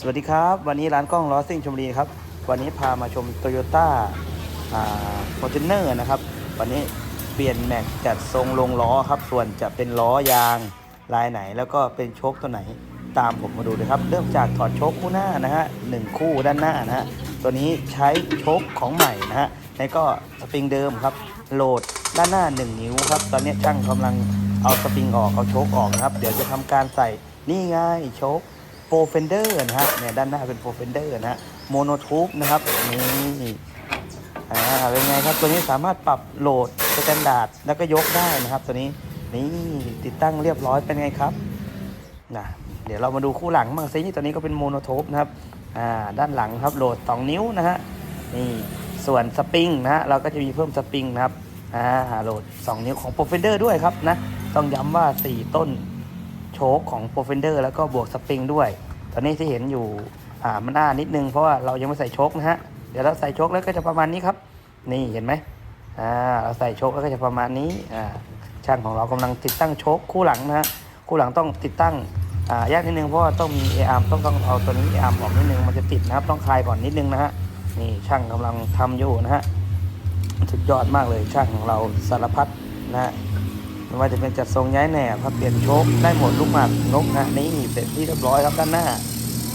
สวัสดีครับ วันนี้ร้านกล้องล้อซิ่งชมบุรีครับ วันนี้พามาชมโตโยต้าฟอร์จูเนอร์นะครับ วันนี้เปลี่ยนแม็กจัดทรงลงล้อครับ ส่วนจะเป็นล้อยางลายไหน แล้วก็เป็นโชคตัวไหนตามผมมาดูเลยครับ เริ่มจากถอดโชคคู่หน้านะฮะหนึ่งคู่ด้านหน้านะฮะตัวนี้ใช้โชคของใหม่นะฮะแล้วก็สปริงเดิมครับ โหลดด้านหน้า 1 นิ้วครับ ตอนนี้ช่างกำลังเอาสปริงออกเอาโชคออกนะครับ เดี๋ยวจะทำการใส่นี่ไงโชค โปรเฟนเดอร์นะฮะเนี่ยด้านหน้าเป็นโปรเฟนเดอร์นะฮะโมโนทูบนะครับนี่อ่าเป็นไงครับตัวนี้สามารถปรับโหลดสแตนดาร์ดแล้วก็ยกได้นะครับ ตัวนี้นี่ติดตั้งเรียบร้อยเป็นไงครับนะเดี๋ยวเรามาดูคู่หลังบ้างซินี่ตัวนี้ก็เป็นโมโนทูบนะครับอ่าด้านหลังครับโหลด 2 นิ้วนะฮะนี่ส่วนสปริงนะฮะเราก็จะมีเพิ่มสปริงนะครับอ่าโหลด 2 นิ้วของโปรเฟนเดอร์ด้วยครับนะต้องย้ำว่า 4 ต้น โชคของ p r o f e n d e r แล้วก็บวกสปริงด้วย ตอนนี้ที่เห็นอยู่อ่ามันหน้านิดนึงเพราะว่าเรายังไม่ใส่โชคนะฮะเดี๋ยวเราใส่โชคแล้วก็จะประมาณนี้ครับ นี่เห็นไหมอ่าเราใส่โชคแล้วก็จะประมาณนี้อ่าช่างของเรากำลังติดตั้งโชคคู่หลังนะฮะคู่หลังต้องติดตั้งอ่ายากนิดนึงเพราะว่าต้องมี a อ r m ต้องต้องเอาตัวนี้ a อ r m ออกนิดนึงมันจะติดนะครับต้องคลายก่อนนิดนึงนะฮะนี่ช่างกำลังทำอยู่นะฮะสุดยอดมากเลยช่างของเราสารพัดนะฮะ ไม่ว่าจะเป็นจัดทรงย้ายแหนบครับเปลี่ยนโชคได้หมดลูกหมากนกนะนี่เสร็จที่เรียบร้อยครับด้านหน้า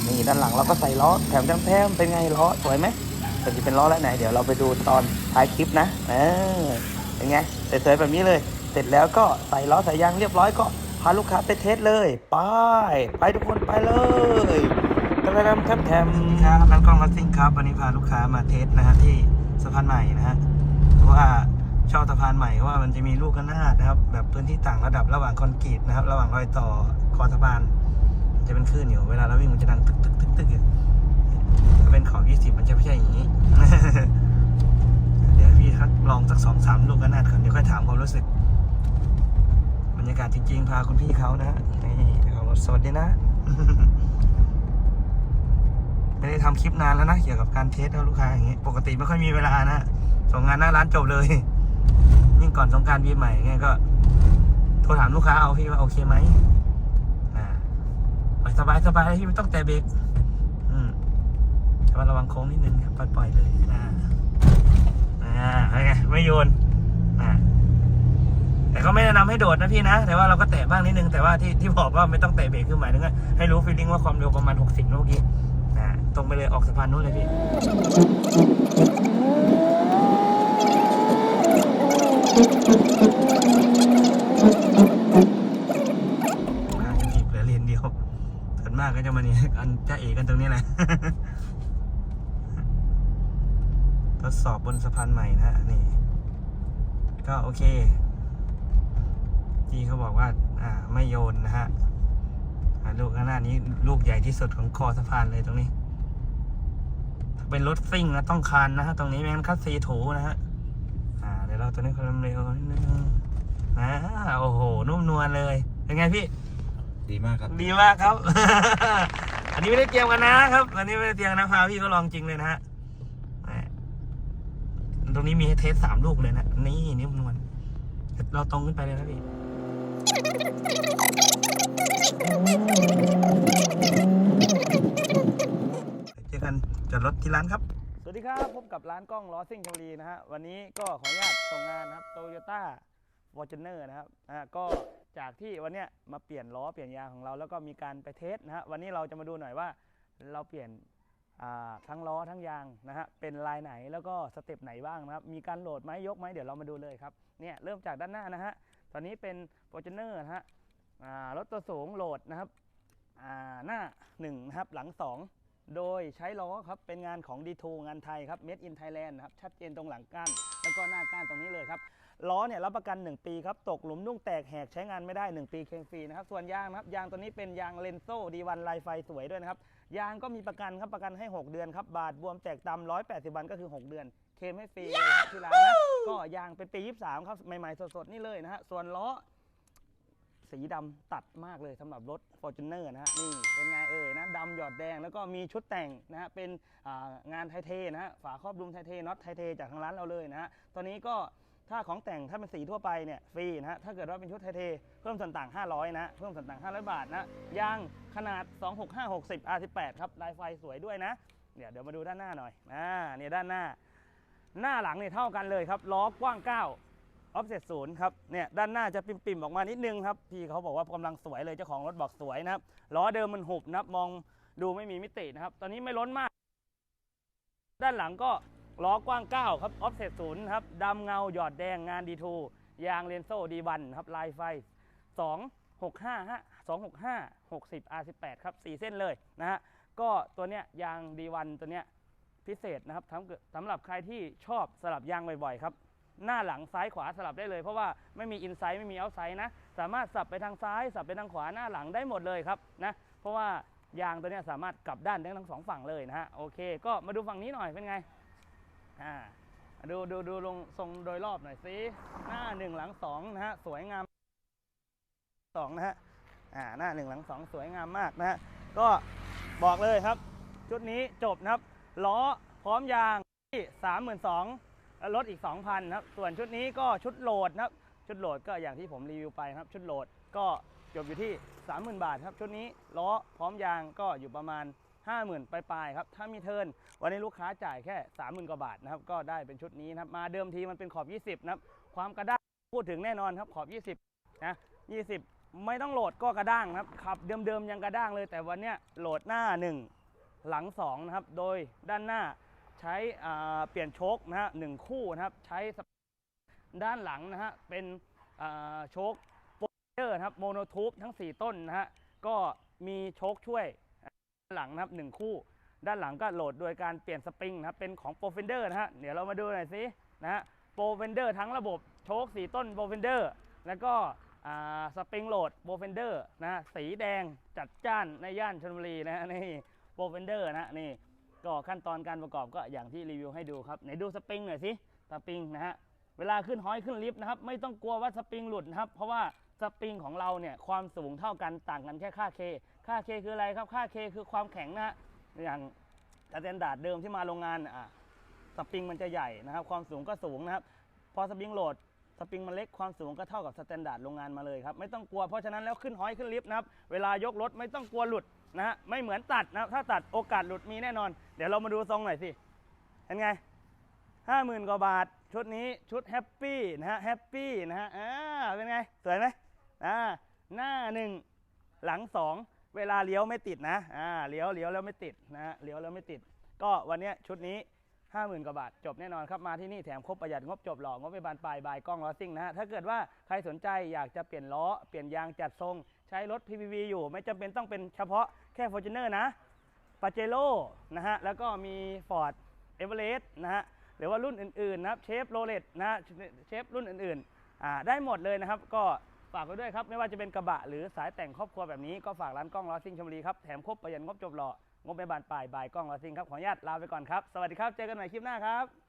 นี่ด้านหลังเราก็ใส่ล้อแถมแถมเป็นไงล้อสวยไหมแต่จะเป็นล้อแล้วไหนเดี๋ยวเราไปดูตอนท้ายคลิปนะเออเป็นไงสวยๆแบบนี้เลย เสร็จแล้วก็ใส่ล้อใส่ยางเรียบร้อยก็พาลูกค้าไปเทสเลยไปไปทุกคนไปเลยตะระดำแถมแถมครับร้านกล้องรัสซิ่งครับวันนี้พาลูกค้ามาเทสนะฮะที่สะพานใหม่นะฮะเพราะว่า ชอบสะพานใหม่เพราะว่ามันจะมีลูกระนาดนะครับ แบบพื้นที่ต่างระดับระหว่างคอนกรีตนะครับ ระหว่างรอยต่อคอสะพาน จะเป็นคลื่นอยู่เวลาเราวิ่งมันจะดังตึกตึกตึกตึกอยู่ถ้าเป็นขอบ20มันจะไม่ใช่อย่างนี้ เดี๋ยวพี่ครับลองสักสองสามลูกระนาดก่อนเดี๋ยวค่อยถามความรู้สึกบรรยากาศจริงๆพาคุณพี่เขานะนี่เขาสวัสดีนะไม่ได้ทำคลิปนานแล้วนะเกี่ยวกับการเทสเอาลูกค้าอย่างนี้ ปกติไม่ค่อยมีเวลานะส่งงานหน้าร้านจบเลย ยิ่งก่อนสงกรารปีใหม่ไงก็โทรถามลูกค้าเอาพี่ว่าโอเคไหมอ่าปล่อยสบายสบายพี่ไม่ต้องแตะเบรกอืมแต่ว่าระวังโค้งนิดนึงครับปล่อยๆเลยอ่าอ่าไงไม่โยนอ่าแต่ก็ไม่แนะนำให้โดดนะพี่นะ แต่ว่าเราก็แตะบ้างนิดนึงแต่ว่าที่ที่บอกว่าไม่ต้องแตะเบรกคือหมายถึงว่าให้รู้ฟีลลิ่งว่าความเร็วประมาณ 60นะเมื่อกี้อ่าตรงไปเลยออกสะพานนู้นเลยพี่ มาจะมีเหลือเลนเดียวส่วนมากก็จะมาเนี่ยกันจะเอกันตรงนี้แหละทดสอบบนสะพานใหม่นะนี่ ก็โอเคที่เขาบอกว่า อ่า ไม่โยนนะฮะลูกข้างหน้านี้ลูกใหญ่ที่สุดของคอสะพานเลยตรงนี้ ถ้าเป็นรถซิ่งนะต้องคานนะฮะ ตรงนี้แม่งนคัดซีถูนะฮะ เดี๋ยวเราตัวนี้ความเร็วนิดนึงอ่าโอ้โห นุ่มนวลเลย เป็นไงพี่ ดีมากครับ ดีมากครับ อันนี้ไม่ได้เตรียมกันนะครับ อันนี้ไม่ได้เตรียมนะพาพี่เขาลองจริงเลยนะฮะแหมตรงนี้มีให้เทสสามลูกเลยนะ นี่นิ่มนวลเราตรงขึ้นไปเลยนะพี่เจอกันจอดรถที่ร้านครับ สวัสดีครับ พบกับร้านกล้องล้อซิ่งชลบุรีนะฮะวันนี้ก็ขออนุญาตส่งงานนะครับโตโยต้าฟอร์จเนอร์นะครับอ่าก็จากที่วันเนี้ยมาเปลี่ยนล้อเปลี่ยนยางของเราแล้วก็มีการไปเทสนะฮะวันนี้เราจะมาดูหน่อยว่าเราเปลี่ยนอ่าทั้งล้อทั้งยางนะฮะเป็นลายไหนแล้วก็สเต็ปไหนบ้างนะครับมีการโหลดไหมยกไหมเดี๋ยวเรามาดูเลยครับเนี่ยเริ่มจากด้านหน้านะฮะตอนนี้เป็น f o r t u n e r นะฮะอ่ารถตัวสูงโหลดนะครับอ่าหน้า1นะครับหลัง 2 โดยใช้ล้อครับเป็นงานของ D2 งานไทยครับ Made in Thailand นะครับชัดเจนตรงหลังก้านแล้วก็หน้าก้านตรงนี้เลยครับล้อเนี่ยรับประกัน 1 ปีครับตกหลุมนุ่งแตกแหกใช้งานไม่ได้ 1 ปีเคลมฟรีนะครับส่วนยางนะครับยางตัวนี้เป็นยางเลนโซ่ดีวันลายไฟสวยด้วยนะครับยางก็มีประกันครับประกันให้ 6 เดือนครับบาดบวมแตกตำ180วันก็คือ 6 เดือนเคลมให้ฟรีเลยครับที่ร้านนะก็ยางเป็นปี 23 ครับใหม่ๆสดๆนี่เลยนะฮะส่วนล้อ สีดำตัดมากเลยสำหรับรถ Fortuner นะฮะนี่เป็นไงเอ่ยนะดำหยอดแดงแล้วก็มีชุดแต่งนะฮะเป็นงานไทเทนะฮะฝาครอบดุมไทเทน็อตไทเทจากทางร้านเราเลยนะฮะตอนนี้ก็ถ้าของแต่งถ้าเป็นสีทั่วไปเนี่ยฟรีนะฮะถ้าเกิดว่าเป็นชุดไทเทเพิ่มส่วนต่าง 500 นะ เพิ่มส่วนต่าง 500 บาทนะยางขนาด 26560 R18 ครับลายไฟสวยด้วยนะเดี๋ยวเดี๋ยวมาดูด้านหน้าหน่อยอ่าเนี่ยด้านหน้า หน้าหลังเนี่ยเท่ากันเลยครับล้อกว้าง 9 ออฟเซตศูนย์ครับเนี่ยด้านหน้าจะปิ่มๆออกมานิดนึงครับพี่เขาบอกว่ากำลังสวยเลยเจ้าของรถบอกสวยนะครับล้อเดิมมันหุบนะครับมองดูไม่มีมิตินะครับ ตอนนี้ไม่ล้นมาก ด้านหลังก็ล้อกว้าง9ครับออฟเซตศูนย์ครับดำเงาหยอดแดงงานดีทูยางเลนโซ่ดีวันครับลายไฟ 2 6 5 2 6 5 60 R18 ครับ4เส้นเลยนะฮะก็ตัวเนี้ยยางดีวันตัวเนี้ยพิเศษนะครับสำหรับใครที่ชอบสลับยางบ่อยๆครับ หน้าหลังซ้ายขวาสลับได้เลย เพราะว่าไม่มีอินไซด์ไม่มีเอาไซด์นะ สามารถสับไปทางซ้าย สับไปทางขวาหน้าหลังได้หมดเลยครับนะเพราะว่ายางตัวนี้สามารถกลับด้านได้ทั้งสองฝั่งเลยนะฮะโอเค ก็มาดูฝั่งนี้หน่อยเป็นไงอ่าดูดูดูลงทรงโดยรอบหน่อยสิหน้าหนึ่งหลังสองนะฮะสวยงามสองนะฮะอ่าหน้าหนึ่งหลังสองสวยงามมากนะฮะก็บอกเลยครับ ชุดนี้จบนะครับล้อพร้อมยางที่สามหมื่นสอง ล้วลดอีก 2,000นครับ ส่วนชุดนี้ก็ชุดโหลดนะครับ ชุดโหลดก็อย่างที่ผมรีวิวไปครับ ชุดโหลดก็จบอยู่ที่ 30,000 บาทครับ ชุดนี้ล้อพร้อมยางก็อยู่ประมาณ 50,000ปลายๆครับ ถ้ามีเทิร์นวันนี้ลูกค้าจ่ายแค่ 30,000 กว่าบาทนะครับ ก็ได้เป็นชุดนี้นะครับ มาเดิมทีมันเป็นขอบ 20 นะครับ ความกระด้างพูดถึงแน่นอนครับขอบ 20 นะ 20 ไม่ต้องโหลดก็กระด้างครับ ขับเดิมๆยังกระด้างเลย แต่วันนี้โหลดหน้า 1 หลัง2นะครับ โดยด้านหน้า ใช้เปลี่ยนโชคนะฮะหนึ่งคู่นะครับ ใช้ด้านหลังนะฮะเป็นโชคโปรเจอร์นะครับโมโนทูบทั้ง 4 ต้นนะฮะก็มีโชคช่วยด้านหลังนะครับหนึ่งคู่ ด้านหลังก็โหลดโดยการเปลี่ยนสปริงนะครับเป็นของโปรเฟนเดอร์นะฮะเดี๋ยวเรามาดูหน่อยสินะฮะโปรเฟนเดอร์ทั้งระบบโชค4 ต้นโปรเฟนเดอร์แล้วก็สปริงโหลดโปรเฟนเดอร์นะสีแดงจัดจ้านในย่านชลบุรีนะฮะนี่โปรเฟนเดอร์นะนี่ ก็ขั้นตอนการประกอบก็อย่างที่รีวิวให้ดูครับไหนดูสปริงหน่อยสิสปริงนะฮะเวลาขึ้นห้อยขึ้นลิฟต์นะครับไม่ต้องกลัวว่าสปริงหลุดนะครับเพราะว่าสปริงของเราเนี่ยความสูงเท่ากันต่างกันแค่ค่า K ค่า K คืออะไรครับค่า K คือความแข็งนะฮะอย่างสแตนดาร์ดเดิมที่มาโรงงานอะสปริงมันจะใหญ่นะครับ ความสูงก็สูงนะครับ พอสปริงโหลดสปริงมันเล็กความสูงก็เท่ากับสแตนดาร์ดโรงงานมาเลยครับไม่ต้องกลัวเพราะฉะนั้นแล้วขึ้นห้อยขึ้นลิฟต์นะครับเวลายกรถไม่ต้องกลัวหลุด นะฮะไม่เหมือนตัดนะถ้าตัดโอกาสหลุดมีแน่นอน เดี๋ยวเรามาดูทรงหน่อยสิเห็นไงห้าหมื่นกว่าบาท ชุดนี้ชุดแฮปปี้นะฮะแฮปปี้นะฮะอ่าเป็นไง สวยไหมอ่าหน้าหนึ่งหลังสองเวลาเลี้ยวไม่ติดนะอ่าเลี้ยวเลี้ยวแล้วไม่ติดนะฮะเลี้ยวแล้วไม่ติด ก็วันนี้ชุดนี้ 50,000 กว่าบาท จบแน่นอนครับ มาที่นี่แถมครบประหยัดงบจบหล่องบไปบานปลายบายกล้องล้อซิ่งนะฮะถ้าเกิดว่าใครสนใจอยากจะเปลี่ยนล้อ เปลี่ยนยางจัดทรง ใช้รถ PPV อยู่ไม่จำเป็นต้องเป็นเฉพาะแค่ Fortuner นะปาเจโ o นะฮะแล้วก็มี Ford e v e r e s t นะฮะหรือว่ารุ่นอื่นๆนะครับเชฟโรเลตนะเชฟรุ่นอื่นๆอ่าได้หมดเลยนะครับก็ฝากไว้ด้วยครับ ไม่ว่าจะเป็นกระบะหรือสายแต่งครอบครัวแบบนี้ก็ฝากร้านกล้องล้อซิ่งชลบุรีครับ แถมครบประหยัดงบจบหล่อ งบไปบานปลายบายกล้องลาซิงครับขออนุญาตลาไปก่อนครับ สวัสดีครับ เจอกันใหม่คลิปหน้าครับ